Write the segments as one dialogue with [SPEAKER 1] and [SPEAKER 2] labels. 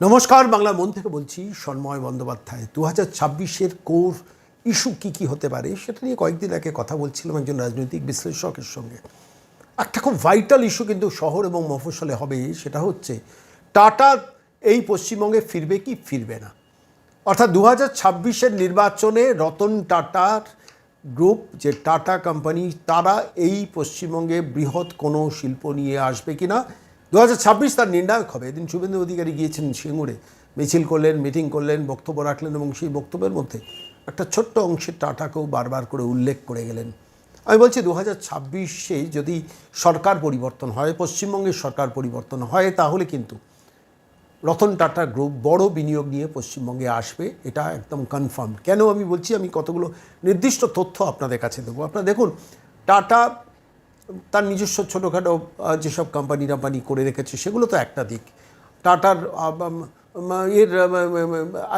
[SPEAKER 1] নমস্কার, বাংলা মন থেকে বলছি সন্ময় বন্দ্যোপাধ্যায়। দু হাজার ছাব্বিশের কোর ইস্যু কী কী হতে পারে সেটা নিয়ে কয়েকদিন আগে কথা বলছিলাম একজন রাজনৈতিক বিশ্লেষকের সঙ্গে। একটা খুব ভাইটাল ইস্যু কিন্তু শহর এবং মফসলে হবে, সেটা হচ্ছে টাটা এই পশ্চিমবঙ্গে ফিরবে কি ফিরবে না। অর্থাৎ দু হাজার ছাব্বিশের নির্বাচনে রতন টাটার গ্রুপ যে টাটা কোম্পানি তারা এই পশ্চিমবঙ্গে বৃহৎ কোনো শিল্প নিয়ে আসবে কি না দু হাজার ছাব্বিশ তার নির্ণায়ক হবে। এদিন শুভেন্দু অধিকারী গিয়েছেন সিঙ্গুরে, মিছিল করলেন মিটিং করলেন, বক্তব্য রাখলেন এবং সেই বক্তব্যের মধ্যে একটা ছোট্ট অংশের টাটাকেও বারবার করে উল্লেখ করে গেলেন। আমি বলছি, দু হাজার ছাব্বিশে যদি সরকার পরিবর্তন হয় পশ্চিমবঙ্গের সরকার পরিবর্তন হয়, তাহলে কিন্তু রতন টাটা গ্রুপ বড় বিনিয়োগ নিয়ে পশ্চিমবঙ্গে আসবে, এটা একদম কনফার্ম কেন আমি বলছি, আমি কতগুলো নির্দিষ্ট তথ্য আপনাদের কাছে দেবো? আপনারা দেখুন, টাটা তার নিজস্ব ছোটোখাটো যেসব কোম্পানি টাম্পানি করে রেখেছে, সেগুলো তো একটা দিক। টাটার এর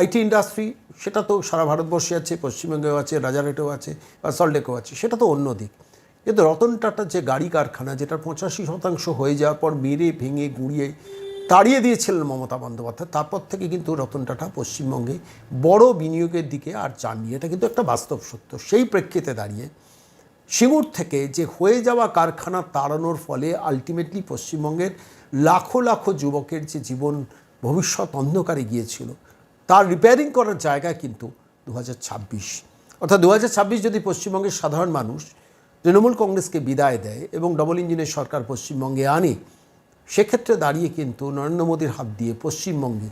[SPEAKER 1] আইটি ইন্ডাস্ট্রি সেটা তো সারা ভারতবর্ষে আছে, পশ্চিমবঙ্গেও আছে, রাজারহাটেও আছে, বা সল্টেকেও আছে, সেটা তো অন্য দিক। কিন্তু রতন টাটার যে গাড়ি কারখানা যেটা পঁচাশি শতাংশ হয়ে যাওয়ার পর মেরে, ভেঙে, গুঁড়িয়ে, তাড়িয়ে দিয়েছিলেন মমতা বন্দ্যোপাধ্যায়, তারপর থেকে কিন্তু রতন টাটা পশ্চিমবঙ্গে বড় বিনিয়োগের দিকে আর যাননি এটা কিন্তু একটা বাস্তব সত্য। সেই প্রেক্ষিতে দাঁড়িয়ে সিঙ্গুর থেকে যে হয়ে যাওয়া কারখানা তাড়ানোর ফলে আলটিমেটলি পশ্চিমবঙ্গের লাখো লাখো যুবকের যে জীবন ভবিষ্যৎ অন্ধকারে গিয়েছিল, তার রিপেয়ারিং করার জায়গা কিন্তু দু হাজার ছাব্বিশ। অর্থাৎ দু হাজার ছাব্বিশ যদি পশ্চিমবঙ্গের সাধারণ মানুষ তৃণমূল কংগ্রেসকে বিদায় দেয় এবং ডবল ইঞ্জিনের সরকার পশ্চিমবঙ্গে আনে, সেক্ষেত্রে দাঁড়িয়ে কিন্তু নরেন্দ্র মোদীর হাত দিয়ে পশ্চিমবঙ্গে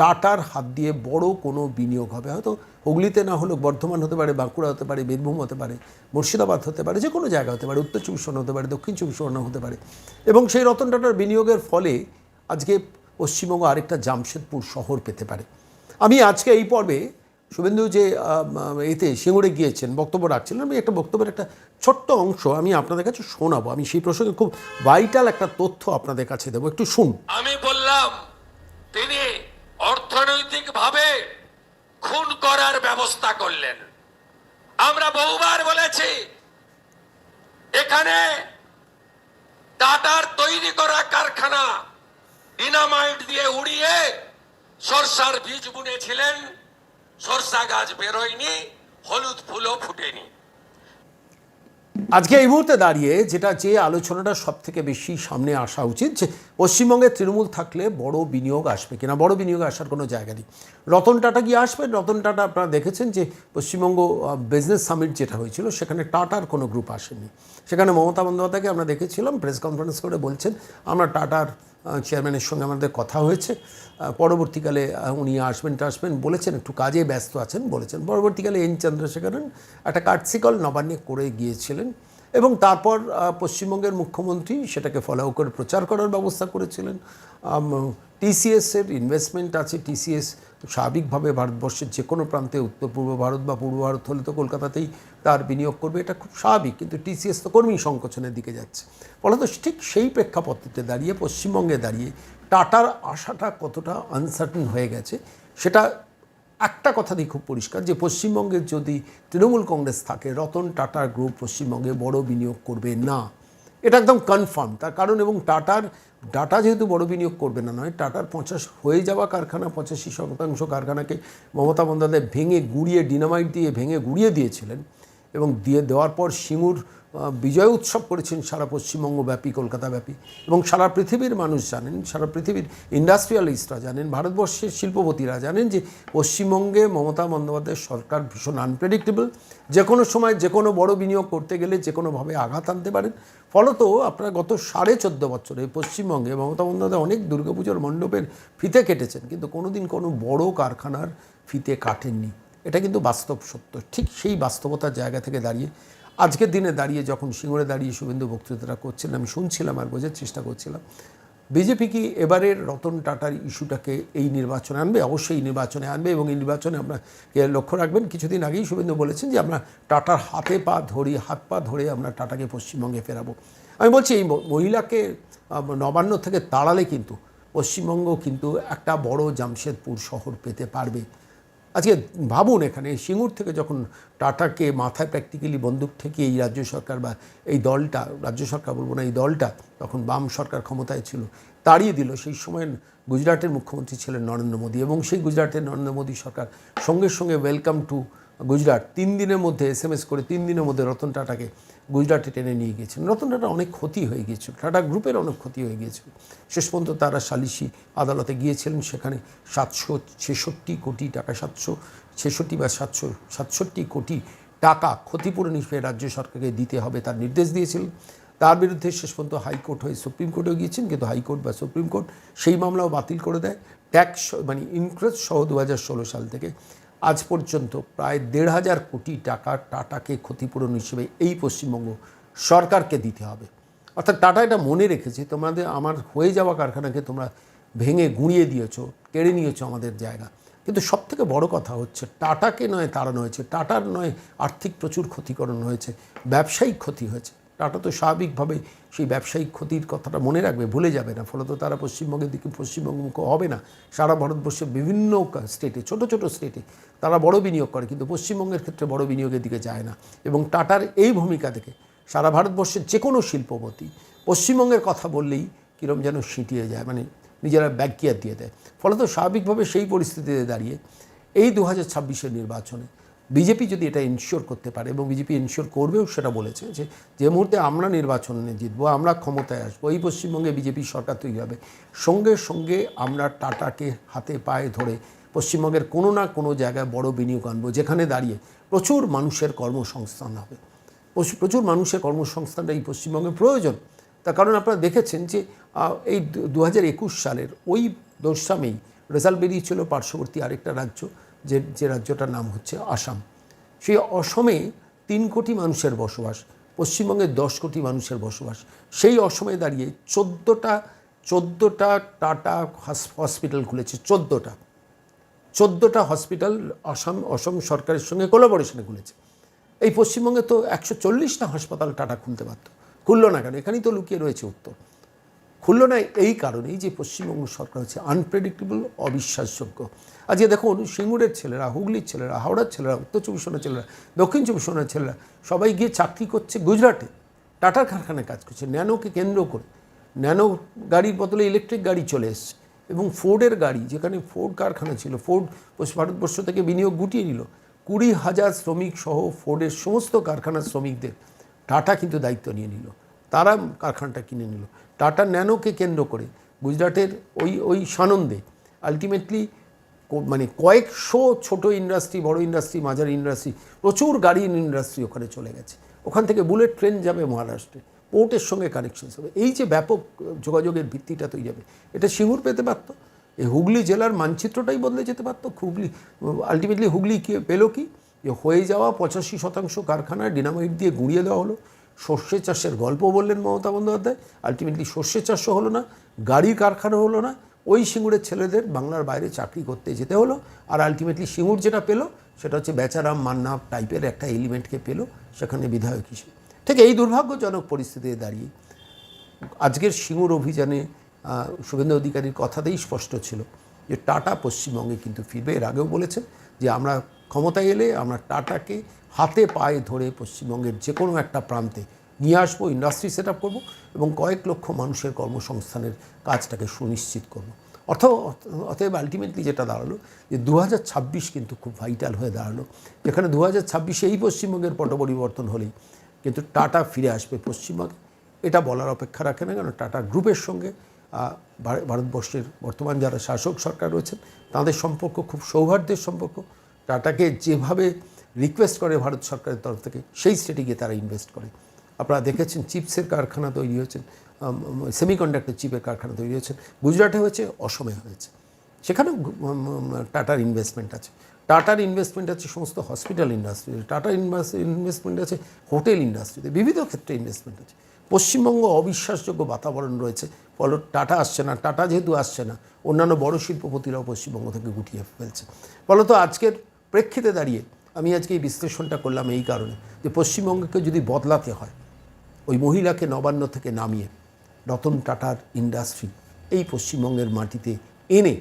[SPEAKER 1] টাটার হাত দিয়ে বড় কোনো বিনিয়োগ হবে। হয়তো হুগলিতে না হলেও বর্ধমান হতে পারে, বাঁকুড়া হতে পারে, বীরভূম হতে পারে, মুর্শিদাবাদ হতে পারে, যে কোনো জায়গা হতে পারে, উত্তর চব্বিশ হতে পারে, দক্ষিণ চব্বিশ পরগনা হতে পারে। এবং সেই রতন টাটার বিনিয়োগের ফলে আজকে পশ্চিমবঙ্গ আরেকটা জামশেদপুর শহর পেতে পারে। আমি আজকে এই পর্বে শুভেন্দু যে এতে সিঙ্গুরে গিয়েছেন, বক্তব্য রাখছিলেন, আমি একটা বক্তব্যের একটা ছোট্ট অংশ আমি আপনাদের কাছে শোনাবো। আমি সেই প্রসঙ্গে খুব ভাইটাল একটা তথ্য আপনাদের কাছে দেবো। একটু শুন
[SPEAKER 2] আমি বললাম তিনি অর্থনৈতিকভাবে খুন করার ব্যবস্থা করলেন। আমরা বহুবার বলেছি, এখানে টাটার তৈরি করা কারখানা ডিনামাইট দিয়ে উড়িয়ে সরষার বীজ বুনেছিলেন। সরষা গাছ বেরোয়নি, হলুদ ফুলও ফুটেনি।
[SPEAKER 1] আজকে এই মুহূর্তে দাঁড়িয়ে যেটা যে আলোচনাটা সব থেকে বেশি সামনে আসা উচিত যে পশ্চিমবঙ্গে তৃণমূল থাকলে বড় বিনিয়োগ আসবে কিনা, বড় বিনিয়োগ আসার কোনো জায়গা নেই। রতন টাটা গিয়ে আসবে? রতন টাটা আপনারা দেখেছেন যে পশ্চিমবঙ্গ বিজনেস সামিট যেটা হয়েছিল, সেখানে টাটার কোনো গ্রুপ আসেনি। সেখানে মমতা বন্দ্যোপাধ্যায়কে আমরা দেখেছিলাম প্রেস কনফারেন্স করে বলছেন, আমরা টাটার চেয়ারম্যানের সঙ্গে আমাদের কথা হয়েছে। পরবর্তীকালে উনি আসবেন টাসবেন বলেছেন, একটু কাজে ব্যস্ত আছেন বলেছেন। পরবর্তীকালে এন চন্দ্রশেখরন একটা কার্ডসিকল নবান্নে করে গিয়েছিলেন। এবং তারপর পশ্চিমবঙ্গের মুখ্যমন্ত্রী সেটাকে ফলো করে প্রচার করার ব্যবস্থা করেছিলেন। টিসিএসের ইনভেস্টমেন্ট আছে। টিসিএস স্বাভাবিকভাবে ভারতবর্ষের যে কোনো প্রান্তে, উত্তর পূর্ব ভারত বা পূর্ব ভারত হলে তো কলকাতাতেই তার বিনিয়োগ করবে। এটা খুব স্বাভাবিক, কিন্তু টিসিএস তো কর্মী সংকোচনের দিকে যাচ্ছে। ফলত ঠিক সেই প্রেক্ষাপটটিতে দাঁড়িয়ে, পশ্চিমবঙ্গে দাঁড়িয়ে টাটার আশাটা কতটা আনসার্টেন হয়ে গেছে, সেটা একটা কথা দিয়ে খুব পরিষ্কার, যে পশ্চিমবঙ্গের যদি তৃণমূল কংগ্রেস থাকে, রতন টাটার গ্রুপ পশ্চিমবঙ্গে বড় বিনিয়োগ করবে না। এটা একদম কনফার্ম তার কারণ এবং টাটার, টাটা যেহেতু বড় বিনিয়োগ করবে না, নয়, টাটার পঞ্চাশ হয়ে যাওয়া কারখানা, পঁচাশি শতাংশ কারখানাকে মমতা বন্দ্যোপাধ্যায় ভেঙে গুড়িয়ে ডিনামাইট দিয়ে ভেঙে গুড়িয়ে দিয়েছিলেন এবং দিয়ে দেওয়ার পর সিঙ্গুর বিজয় উৎসব করেছেন সারা পশ্চিমবঙ্গব্যাপী কলকাতাব্যাপী এবং সারা পৃথিবীর মানুষ জানেন, সারা পৃথিবীর ইন্ডাস্ট্রিয়ালিস্টরা জানেন, ভারতবর্ষের শিল্পপতিরা জানেন যে পশ্চিমবঙ্গে মমতা বন্দ্যোপাধ্যায়ের সরকার ভীষণ আনপ্রেডিক্টেবল যে কোনো সময় যে কোনো বড় বিনিয়োগ করতে গেলে যে কোনোভাবে আঘাত আনতে পারেন। ফলত আপনারা গত সাড়ে চোদ্দ বছরে পশ্চিমবঙ্গে মমতা বন্দ্যোপাধ্যায় অনেক দুর্গাপুজোর মণ্ডপের ফিতে কেটেছেন, কিন্তু কোনোদিন কোনো বড় কারখানার ফিতে কাটেননি। এটা কিন্তু বাস্তব সত্য। ঠিক সেই বাস্তবতার জায়গা থেকে দাঁড়িয়ে আজকের দিনে দাঁড়িয়ে যখন সিঙ্গুরে দাঁড়িয়ে শুভেন্দু বক্তৃতাটা করছিলেন আমি শুনছিলাম আর বোঝার চেষ্টা করছিলাম। বিজেপি কি এবারের রতন টাটার ইস্যুটাকে এই নির্বাচনে আনবে? অবশ্যই নির্বাচনে আনবে এবং এই নির্বাচনে আপনাকে লক্ষ্য রাখবেন। কিছুদিন আগেই শুভেন্দু বলেছেন যে আমরা টাটার হাতে পা ধরি, হাত পা ধরে আমরা টাটাকে পশ্চিমবঙ্গে ফেরাবো। আমি বলছি, এই মহিলাকে নবান্ন থেকে তাড়ালে কিন্তু পশ্চিমবঙ্গ কিন্তু একটা বড় জামশেদপুর শহর পেতে পারবে। আজকে ভাবুন এখানে সিঙ্গুর থেকে যখন টাটাকে মাথায় প্র্যাকটিক্যালি বন্দুক থেকে এই রাজ্য সরকার বা এই দলটা, রাজ্য সরকার বলব না, এই দলটা তখন বাম সরকার ক্ষমতায় ছিল, তাড়িয়ে দিল। সেই সময় গুজরাটের মুখ্যমন্ত্রী ছিলেন নরেন্দ্র মোদী এবং সেই গুজরাটের নরেন্দ্র মোদী সরকার সঙ্গে সঙ্গে ওয়েলকাম টু গুজরাট তিন দিনের মধ্যে এস এম এস করে তিন দিনের মধ্যে রতন টাটাকে গুজরাটে টেনে নিয়ে গিয়েছেন রতন টাটা অনেক ক্ষতি হয়ে গিয়েছিল। টাটা গ্রুপের অনেক ক্ষতি হয়ে গিয়েছিল। শেষ পর্যন্ত তারা সালিশি আদালতে গিয়েছিলেন। সেখানে সাতশো ছেষট্টি কোটি টাকা, সাতশো ছেষট্টি বা সাতশো সাতষট্টি কোটি টাকা ক্ষতিপূরণ হিসেবে রাজ্য সরকারকে দিতে হবে তার নির্দেশ দিয়েছিলেন তার বিরুদ্ধে শেষ পর্যন্ত হাইকোর্ট হয়ে সুপ্রিম কোর্টেও গিয়েছেন। কিন্তু হাইকোর্ট বা সুপ্রিম কোর্ট সেই মামলাও বাতিল করে দেয়। ট্যাক্স মানে ইনক্রেজ সহ দু হাজার ষোলো সাল থেকে আজ পর্যন্ত প্রায় দেড় হাজার কোটি টাকা টাটাকে ক্ষতিপূরণ হিসেবে এই পশ্চিমবঙ্গ সরকারকে দিতে হবে। অর্থাৎ টাটা এটা মনে রেখেছে, তোমাদের আমার হয়ে যাওয়া কারখানাকে তোমরা ভেঙে গুঁড়িয়ে দিয়েছ, কেড়ে নিয়েছো আমাদের জায়গা। কিন্তু সব থেকে বড় কথা হচ্ছে, টাটাকে নয় তাড়ানো হয়েছে টাটার নয় আর্থিক প্রচুর ক্ষতিকরণ হয়েছে, ব্যবসায়িক ক্ষতি হয়েছে। টাটা তো স্বাভাবিকভাবে সেই ব্যবসায়িক ক্ষতির কথাটা মনে রাখবে, ভুলে যাবে না। ফলত তারা পশ্চিমবঙ্গের দিকে পশ্চিমবঙ্গ হবে না। সারা ভারতবর্ষের বিভিন্ন স্টেটে ছোট ছোট স্টেটে তারা বড় বিনিয়োগ করে, কিন্তু পশ্চিমবঙ্গের ক্ষেত্রে বড় বিনিয়োগের দিকে যায় না। এবং টাটার এই ভূমিকা থেকে সারা ভারতবর্ষের যে কোনো শিল্পপতি পশ্চিমবঙ্গের কথা বললেই কীরকম যেন সিঁটিয়ে যায় মানে নিজেরা ব্যাগকিয়ার দিয়ে দেয়। ফলত স্বাভাবিকভাবে সেই পরিস্থিতিতে দাঁড়িয়ে এই দু হাজার নির্বাচনে বিজেপি যদি এটা ইনশিওর করতে পারে এবং বিজেপি ইনশিওর করবেও সেটা বলেছে যে যে মুহূর্তে আমরা নির্বাচনে জিতবো, আমরা ক্ষমতায় আসব, এই পশ্চিমবঙ্গে বিজেপি সরকার তৈরি হবে, সঙ্গে সঙ্গে আমরা টাটাকে হাতে পায়ে ধরে পশ্চিমবঙ্গের কোনো না কোনো জায়গায় বড় বিনিয়োগ আনব, যেখানে দাঁড়িয়ে প্রচুর মানুষের কর্মসংস্থান হবে। প্রচুর মানুষের কর্মসংস্থানটা এই পশ্চিমবঙ্গে প্রয়োজন। তার কারণ আপনারা দেখেছেন যে এই দু হাজার একুশ সালের ওই দোসামেই রেজাল্ট বেরিয়েছিল পার্শ্ববর্তী আরেকটা রাজ্য যে যে রাজ্যটার নাম হচ্ছে আসাম। সেই অসমে তিন কোটি মানুষের বসবাস, পশ্চিমবঙ্গে দশ কোটি মানুষের বসবাস। সেই অসমে দাঁড়িয়ে চোদ্দোটা চোদ্দোটা টাটা হসপিটাল খুলেছে, চোদ্দোটা। চোদ্দোটা হসপিটাল আসাম, অসম সরকারের সঙ্গে কোলাবোরেশনে খুলেছে। এই পশ্চিমবঙ্গে তো একশো চল্লিশটা হাসপাতাল টাটা খুলতে পারতো খুললো না কেন? এখানেই তো লুকিয়ে রয়েছে উত্তর। খুললো না এই কারণেই যে পশ্চিমবঙ্গ সরকার হচ্ছে আনপ্রেডিক্টেবল অবিশ্বাসযোগ্য। আজকে দেখুন, সিঙ্গুরের ছেলেরা, হুগলির ছেলেরা, হাওড়ার ছেলেরা, উত্তর চব্বিশ পরগনার ছেলেরা, দক্ষিণ চব্বিশ পরগনার ছেলেরা সবাই গিয়ে চাকরি করছে গুজরাটে। টাটার কারখানায় কাজ করছে। ন্যানোকে কেন্দ্র করে ন্যানো গাড়ির বদলে ইলেকট্রিক গাড়ি চলে এসছে এবং ফোর্ডের গাড়ি, যেখানে ফোর্ড কারখানা ছিল, ফোর্ড ভারতবর্ষ থেকে বিনিয়োগ গুটিয়ে নিল, কুড়ি হাজার শ্রমিক সহ ফোর্ডের সমস্ত কারখানার শ্রমিকদের, টাটা কিন্তু দায়িত্ব নিয়ে নিল। তারা কারখানাটা কিনে নিল। টাটা ন্যানোকে কেন্দ্র করে গুজরাটের ওই ওই সানন্দে আলটিমেটলি মানে কয়েকশো ছোট ইন্ডাস্ট্রি বড় ইন্ডাস্ট্রি মাঝারি ইন্ডাস্ট্রি প্রচুর গাড়ি ইন্ডাস্ট্রি ওখানে চলে গেছে। ওখান থেকে বুলেট ট্রেন যাবে মহারাষ্ট্রে, পোর্টের সঙ্গে কানেকশন হবে। এই যে ব্যাপক যোগাযোগের ভিত্তিটা তৈরি হবে, এটা সিঙ্গুর পেতে পারতো। এই হুগলি জেলার মানচিত্রটাই বদলে যেতে পারতো। হুগলি আলটিমেটলি হুগলি কি, পেল কি? যে হয়ে যাওয়া পঁচাশি শতাংশ কারখানা ডিনামাইট দিয়ে গুঁড়িয়ে দেওয়া হলো। সর্ষে চাষের গল্প বললেন মমতা বন্দ্যোপাধ্যায়। আলটিমেটলি সর্ষে চাষও হলো না গাড়ির কারখানা হলো না, ওই সিঙ্গুরের ছেলেদের বাংলার বাইরে চাকরি করতে যেতে হলো। আর আলটিমেটলি সিঙ্গুর যেটা পেল, সেটা হচ্ছে বেচারাম মান্না টাইপের একটা এলিমেন্টকে পেল, সেখানে বিধায়ক হিসেবে। ঠিক এই দুর্ভাগ্যজনক পরিস্থিতিতে দাঁড়িয়ে আজকের সিঙ্গুর অভিযানে শুভেন্দু অধিকারীর কথাতেই স্পষ্ট ছিল। যে টাটা পশ্চিমবঙ্গে কিন্তু ফিরবে। এর আগেও বলেছেন যে আমরা ক্ষমতায় এলে আমরা টাটাকে হাতে পায়ে ধরে পশ্চিমবঙ্গের যে কোনো একটা প্রান্তে নিয়ে আসব ইন্ডাস্ট্রি সেট আপ করব এবং কয়েক লক্ষ মানুষের কর্মসংস্থানের কাজটাকে সুনিশ্চিত করব। অর্থ, অতএব আলটিমেটলি যেটা দাঁড়াল যে দু হাজার ছাব্বিশ কিন্তু খুব ভাইটাল হয়ে দাঁড়াল। যেখানে দু হাজার এই পশ্চিমবঙ্গের পট পরিবর্তন হলেই কিন্তু টাটা ফিরে আসবে পশ্চিমবঙ্গে। এটা বলার অপেক্ষা রাখে না কেন? টাটা গ্রুপের সঙ্গে ভারতবর্ষের বর্তমান যারা শাসক সরকার রয়েছেন, তাদের সম্পর্ক খুব সৌহার্দ্যের সম্পর্ক। টাটাকে যেভাবে রিকোয়েস্ট করে ভারত সরকারের তরফ থেকে, সেই স্টেটে গিয়ে তারা ইনভেস্ট করে। আপনারা দেখেছেন চিপসের কারখানা তৈরি হয়েছে সেমিকন্ডাক্টর চিপের কারখানা তৈরি হয়েছে, গুজরাটে হয়েছে, অসমে হয়েছে। সেখানেও টাটার ইনভেস্টমেন্ট আছে। টাটার ইনভেস্টমেন্ট আছে সমস্ত হসপিটাল ইন্ডাস্ট্রিতে টাটার ইনভেস্টমেন্ট আছে হোটেল ইন্ডাস্ট্রিতে বিভিন্ন ক্ষেত্রে ইনভেস্টমেন্ট আছে। পশ্চিমবঙ্গ অবিশ্বাসযোগ্য বাতাবরণ রয়েছে। ফলে টাটা আসছে না, টাটা যেহেতু আসছে না, অন্যান্য বড় শিল্পপতিরাও পশ্চিমবঙ্গ থেকে গুটিয়ে ফেলছে। ফলত আজকের প্রেক্ষিতে দাঁড়িয়ে আমি আজকে এই বিশ্লেষণটা করলাম এই কারণে যে পশ্চিমবঙ্গকে যদি বদলাতে হয়, ওই মহিলাকে নবান্ন থেকে নামিয়ে রতন টাটার ইন্ডাস্ট্রি এই পশ্চিমবঙ্গের মাটিতে এনে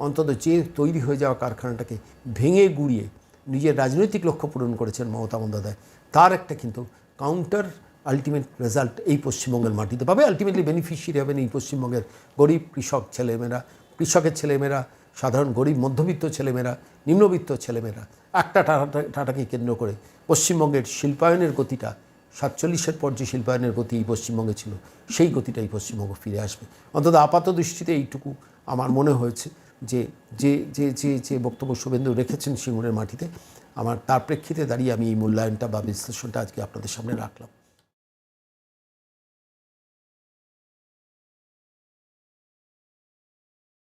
[SPEAKER 1] অন্তত যে তৈরি হয়ে যাওয়া কারখানাটাকে ভেঙে গুড়িয়ে নিজের রাজনৈতিক লক্ষ্য পূরণ করেছেন মমতা বন্দ্যোপাধ্যায়, তার একটা কিন্তু কাউন্টার আলটিমেট রেজাল্ট এই পশ্চিমবঙ্গের মাটিতে পাবে। আলটিমেটলি বেনিফিশিয়ারি হবেন এই পশ্চিমবঙ্গের গরিব কৃষক ছেলেমেয়েরা, কৃষকের ছেলেমেয়েরা, সাধারণ গরিব, মধ্যবিত্ত ছেলেমেয়েরা, নিম্নবিত্ত ছেলেমেয়েরা। একটা টাটা টাটাকে কেন্দ্র করে পশ্চিমবঙ্গের শিল্পায়নের গতিটা, সাতচল্লিশের পর যে শিল্পায়নের গতি এই পশ্চিমবঙ্গে ছিল, সেই গতিটাই পশ্চিমবঙ্গ ফিরে আসবে। অন্তত আপাত দৃষ্টিতে এইটুকু আমার মনে হয়েছে যে যে যে যে যে বক্তব্য শুভেন্দু রেখেছেন সিঙ্গুরের মাটিতে, আমার তার প্রেক্ষিতে দাঁড়িয়ে আমি এই মূল্যায়নটা বা বিশ্লেষণটা আজকে আপনাদের সামনে রাখলাম।